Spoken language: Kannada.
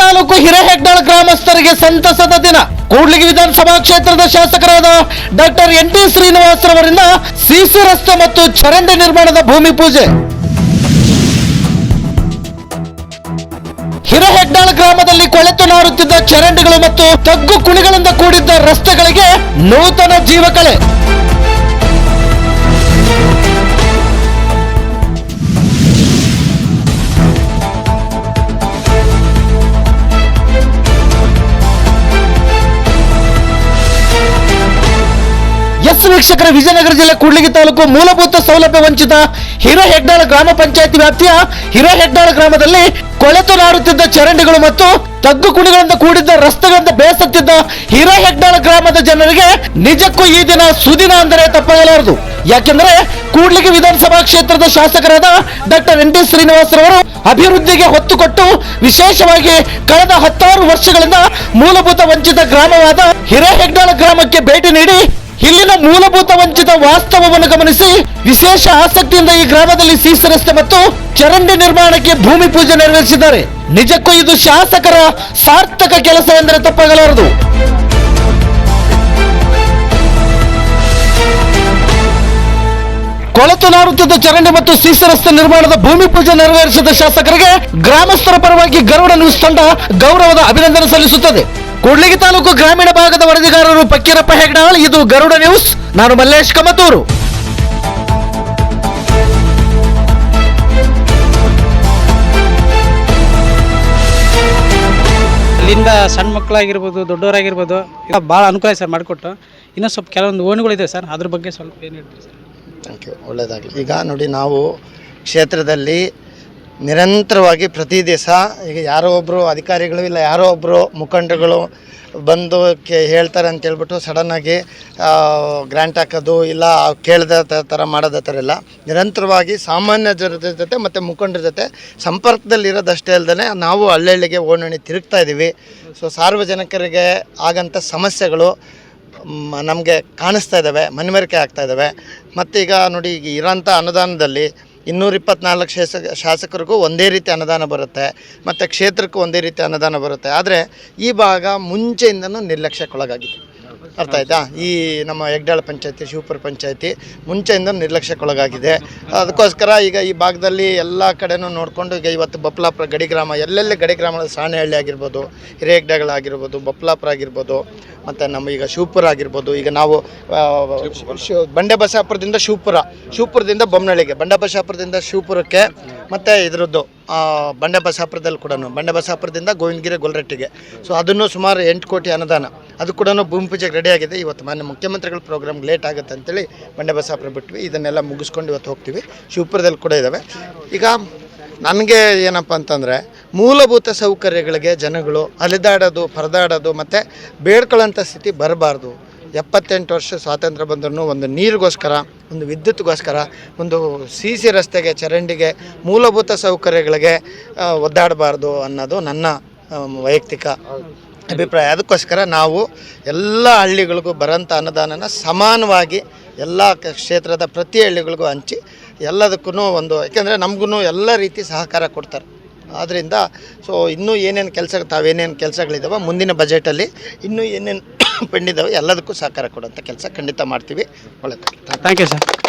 ತಾಲೂಕು ಹಿರೇಹೆಗ್ಡಾಳ ಗ್ರಾಮಸ್ಥರಿಗೆ ಸಂತಸದ ದಿನ. ಕೂಡ್ಲಿಗಿ ವಿಧಾನಸಭಾ ಕ್ಷೇತ್ರದ ಶಾಸಕರಾದ ಡಾಕ್ಟರ್ ಎನ್ ಟಿ ಶ್ರೀನಿವಾಸರವರಿಂದ ಸಿಸಿ ರಸ್ತೆ ಮತ್ತು ಚರಂಡಿ ನಿರ್ಮಾಣದ ಭೂಮಿ ಪೂಜೆ. ಹಿರೇಹೆಗ್ಡಾಳ ಗ್ರಾಮದಲ್ಲಿ ಕೊಳೆತು ನಾರುತ್ತಿದ್ದ ಚರಂಡಿಗಳು ಮತ್ತು ತಗ್ಗು ಕುಣಿಗಳಿಂದ ಕೂಡಿದ್ದ ರಸ್ತೆಗಳಿಗೆ ನೂತನ ಜೀವಕಳೆ ಎಸ್ ವೀಕ್ಷಕರ ವಿಜಯನಗರ ಜಿಲ್ಲೆ ಕೂಡ್ಲಿಗಿ ತಾಲೂಕು ಮೂಲಭೂತ ಸೌಲಭ್ಯ ವಂಚಿತ ಹಿರೇಹೆಗ್ಡಾಳ ಗ್ರಾಮ ಪಂಚಾಯತಿ ವ್ಯಾಪ್ತಿಯ ಹಿರೇಹೆಗ್ಡಾಳ ಗ್ರಾಮದಲ್ಲಿ ಕೊಳೆತು ನಾರುತ್ತಿದ್ದ ಚರಂಡಿಗಳು ಮತ್ತು ತಗ್ಗು ಕುಣಿಗಳಿಂದ ಕೂಡಿದ್ದ ರಸ್ತೆಗಳಿಂದ ಬೇಸತ್ತಿದ್ದ ಹಿರೇಹೆಗ್ಡಾಳ ಗ್ರಾಮದ ಜನರಿಗೆ ನಿಜಕ್ಕೂ ಈ ದಿನ ಸುದಿನ ಅಂದರೆ ತಪ್ಪಾಗಲಾರದು. ಯಾಕೆಂದ್ರೆ ಕೂಡ್ಲಿಗಿ ವಿಧಾನಸಭಾ ಕ್ಷೇತ್ರದ ಶಾಸಕರಾದ ಡಾಕ್ಟರ್ ಎನ್ ಟಿ ಶ್ರೀನಿವಾಸರವರು ಅಭಿವೃದ್ಧಿಗೆ ಹೊತ್ತು ಕೊಟ್ಟು ವಿಶೇಷವಾಗಿ ಕಳೆದ ಹತ್ತಾರು ವರ್ಷಗಳಿಂದ ಮೂಲಭೂತ ವಂಚಿತ ಗ್ರಾಮವಾದ ಹಿರೇಹೆಗ್ಡಾಳ ಗ್ರಾಮಕ್ಕೆ ಭೇಟಿ ನೀಡಿ ಇಲ್ಲಿನ ಮೂಲಭೂತ ವಂಚಿತ ವಾಸ್ತವವನ್ನು ಗಮನಿಸಿ ವಿಶೇಷ ಆಸಕ್ತಿಯಿಂದ ಈ ಗ್ರಾಮದಲ್ಲಿ ಸೀಸ ರಸ್ತೆ ಮತ್ತು ಚರಂಡಿ ನಿರ್ಮಾಣಕ್ಕೆ ಭೂಮಿ ಪೂಜೆ ನೆರವೇರಿಸಿದ್ದಾರೆ. ನಿಜಕ್ಕೂ ಇದು ಶಾಸಕರ ಸಾರ್ಥಕ ಕೆಲಸ ಎಂದರೆ ತಪ್ಪಾಗಲಾರದು. ಕೊಳೆತು ನಾರುತ್ತಿದ್ದ ಚರಂಡಿ ಮತ್ತು ಸೀಸ ರಸ್ತೆ ನಿರ್ಮಾಣದ ಭೂಮಿ ಪೂಜೆ ನೆರವೇರಿಸಿದ ಶಾಸಕರಿಗೆ ಗ್ರಾಮಸ್ಥರ ಪರವಾಗಿ ಗರುಡ ನ್ಯೂಸ್ ತಂಡ ಗೌರವದ ಅಭಿನಂದನೆ ಸಲ್ಲಿಸುತ್ತದೆ. ಕೂಡ್ಲಿಗಿ ತಾಲೂಕು ಗ್ರಾಮೀಣ ಭಾಗದ ವರದಿಗಾರರು ಪಕ್ಕೀರಪ್ಪ ಹೆಗ್ಡಾಳ್ ಇದು ಗರುಡ ನ್ಯೂಸ್. ನಾನು ಮಲ್ಲೇಶ್ ಕಮತೂರು. ಇಲ್ಲಿಂದ ಸಣ್ಣ ಮಕ್ಕಳಾಗಿರ್ಬೋದು ದೊಡ್ಡವರಾಗಿರ್ಬೋದು ಭಾಳ ಅನುಕೂಲ ಸರ್ ಮಾಡಿಕೊಟ್ಟು. ಇನ್ನೂ ಸ್ವಲ್ಪ ಕೆಲವೊಂದು ಓಣಿಗಳಿದೆ ಸರ್ ಅದ್ರ ಬಗ್ಗೆ ಸ್ವಲ್ಪ ಏನು ಹೇಳ್ತೀರಿ ಸರ್? ಥ್ಯಾಂಕ್ ಯು ಒಳ್ಳೆಯದಾಗಲಿ ಈಗ ನೋಡಿ ನಾವು ಕ್ಷೇತ್ರದಲ್ಲಿ ನಿರಂತರವಾಗಿ ಪ್ರತಿ ದಿವಸ ಈಗ ಯಾರೋ ಒಬ್ಬರು ಅಧಿಕಾರಿಗಳು ಇಲ್ಲ, ಯಾರೋ ಒಬ್ಬರು ಮುಖಂಡರುಗಳು ಬಂದು ಕೆ ಹೇಳ್ತಾರೆ ಅಂತೇಳ್ಬಿಟ್ಟು ಸಡನ್ನಾಗಿ ಗ್ರ್ಯಾಂಟ್ ಹಾಕೋದು ಇಲ್ಲ, ಕೇಳಿದ ಥರ ಮಾಡೋದ ಥರ ಇಲ್ಲ. ನಿರಂತರವಾಗಿ ಸಾಮಾನ್ಯ ಜನರ ಜೊತೆ ಮತ್ತು ಮುಖಂಡರ ಜೊತೆ ಸಂಪರ್ಕದಲ್ಲಿರೋದಷ್ಟೇ ಅಲ್ಲದೆ ನಾವು ಹಳ್ಳಿಗೆ ಓಣಿ ತಿರುಗ್ತಾ ಇದ್ದೀವಿ. ಸೊ ಸಾರ್ವಜನಿಕರಿಗೆ ಆಗಂಥ ಸಮಸ್ಯೆಗಳು ನಮಗೆ ಕಾಣಿಸ್ತಾ ಇದ್ದಾವೆ, ಮನವರಿಕೆ ಆಗ್ತಾ ಇದ್ದಾವೆ. ಮತ್ತು ಈಗ ನೋಡಿ, ಈಗ ಇರೋಂಥ ಅನುದಾನದಲ್ಲಿ ಇನ್ನೂರ ಇಪ್ಪತ್ನಾಲ್ಕು ಶಾಸಕ ಶಾಸಕರಿಗೂ ಒಂದೇ ರೀತಿ ಅನುದಾನ ಬರುತ್ತೆ, ಮತ್ತು ಕ್ಷೇತ್ರಕ್ಕೂ ಒಂದೇ ರೀತಿ ಅನುದಾನ ಬರುತ್ತೆ. ಆದರೆ ಈ ಭಾಗ ಮುಂಚೆಯಿಂದನೂ ನಿರ್ಲಕ್ಷ್ಯಕ್ಕೊಳಗಾಗಿದೆ. ಅರ್ಥ ಆಯ್ತಾ? ಈ ನಮ್ಮ ಹೆಗ್ಡಾಳ ಪಂಚಾಯತಿ ಶಿವಪುರ ಪಂಚಾಯತಿ ಮುಂಚೆಯಿಂದ ನಿರ್ಲಕ್ಷ್ಯಕ್ಕೊಳಗಾಗಿದೆ. ಅದಕ್ಕೋಸ್ಕರ ಈಗ ಈ ಭಾಗದಲ್ಲಿ ಎಲ್ಲ ಕಡೆನೂ ನೋಡಿಕೊಂಡು ಈಗ ಇವತ್ತು ಬಪ್ಲಾಪುರ ಗಡಿ ಗ್ರಾಮ ಎಲ್ಲೆಲ್ಲಿ ಗಡಿ ಗ್ರಾಮದ ಸಾಣೆಹಳ್ಳಿ ಆಗಿರ್ಬೋದು ಹಿರೇಗ್ಡಗಳಾಗಿರ್ಬೋದು ಬಪ್ಲಾಪುರ ಆಗಿರ್ಬೋದು ಮತ್ತು ನಮ್ಮ ಈಗ ಶಿವಪುರ ಆಗಿರ್ಬೋದು ಈಗ ನಾವು ಆ, ಶಿ- ಬಂಡೆ ಬಸಾಪುರದಿಂದ ಶಿವಪುರ ಶಿವಪುರದಿಂದ ಬೊಮ್ಮನಳ್ಳಿಗೆ ಬಂಡೆ ಬಸಾಪುರದಿಂದ ಶಿವಪುರಕ್ಕೆ ಮತ್ತು ಇದ್ರದ್ದು ಬಂಡೆ ಬಸಾಪುರದಲ್ಲಿ ಕೂಡ ಬಂಡೆ ಬಸಾಪುರದಿಂದ ಗೋವಿಂದಗಿರಿ ಗೊಲ್ರಟ್ಟಿಗೆ. ಸೊ ಅದನ್ನು ಸುಮಾರು ಎಂಟು ಕೋಟಿ ಅನುದಾನ. ಅದು ಕೂಡ ಭೂಮಿ ಪೂಜೆಗೆ ಆಗಿದೆ. ಇವತ್ತು ಮಾನ್ಯ ಮುಖ್ಯಮಂತ್ರಿಗಳ ಪ್ರೋಗ್ರಾಮ್ ಲೇಟ್ ಆಗುತ್ತೆ ಅಂತೇಳಿ ಬಂಡೆ ಬಸಾಪುರ ಬಿಟ್ವಿ. ಇದನ್ನೆಲ್ಲ ಮುಗಿಸ್ಕೊಂಡು ಇವತ್ತು ಹೋಗ್ತೀವಿ. ಶಿವಪುರದಲ್ಲಿ ಕೂಡ ಇದ್ದಾವೆ ಈಗ ನನಗೆ ಏನಪ್ಪ ಅಂತಂದರೆ, ಮೂಲಭೂತ ಸೌಕರ್ಯಗಳಿಗೆ ಜನಗಳು ಅಲೆದಾಡೋದು, ಪರದಾಡೋದು ಮತ್ತು ಬೇಡ್ಕೊಳ್ಳೋಂಥ ಸ್ಥಿತಿ ಬರಬಾರ್ದು. ಎಪ್ಪತ್ತೆಂಟು ವರ್ಷ ಸ್ವಾತಂತ್ರ್ಯ ಬಂದ್ರೂ ಒಂದು ನೀರಿಗೋಸ್ಕರ, ಒಂದು ವಿದ್ಯುತ್ಗೋಸ್ಕರ, ಒಂದು ಸಿ ಸಿ ರಸ್ತೆಗೆ, ಚರಂಡಿಗೆ, ಮೂಲಭೂತ ಸೌಕರ್ಯಗಳಿಗೆ ಒದ್ದಾಡಬಾರ್ದು ಅನ್ನೋದು ನನ್ನ ವೈಯಕ್ತಿಕ ಅಭಿಪ್ರಾಯ. ಅದಕ್ಕೋಸ್ಕರ ನಾವು ಎಲ್ಲ ಹಳ್ಳಿಗಳಿಗೂ ಬರೋಂಥ ಅನುದಾನನ ಸಮಾನವಾಗಿ ಎಲ್ಲ ಕ್ಷೇತ್ರದ ಪ್ರತಿ ಹಳ್ಳಿಗಳಿಗೂ ಹಂಚಿ ಎಲ್ಲದಕ್ಕೂ ಒಂದು, ಯಾಕೆಂದರೆ ನಮಗೂ ಎಲ್ಲ ರೀತಿ ಸಹಕಾರ ಕೊಡ್ತಾರೆ. ಆದ್ದರಿಂದ ಸೊ, ಇನ್ನೂ ಏನೇನು ಕೆಲಸ ತಾವೇನೇನು ಕೆಲಸಗಳಿದ್ದಾವೆ ಮುಂದಿನ ಬಜೆಟಲ್ಲಿ ಇನ್ನೂ ಏನೇನು ಪೆಂಡಿದ್ದಾವೆ ಎಲ್ಲದಕ್ಕೂ ಸಹಕಾರ ಕೊಡುವಂಥ ಕೆಲಸ ಖಂಡಿತ ಮಾಡ್ತೀವಿ. ಒಳ್ಳೆಯದು ಥ್ಯಾಂಕ್ ಯು. ಸರ್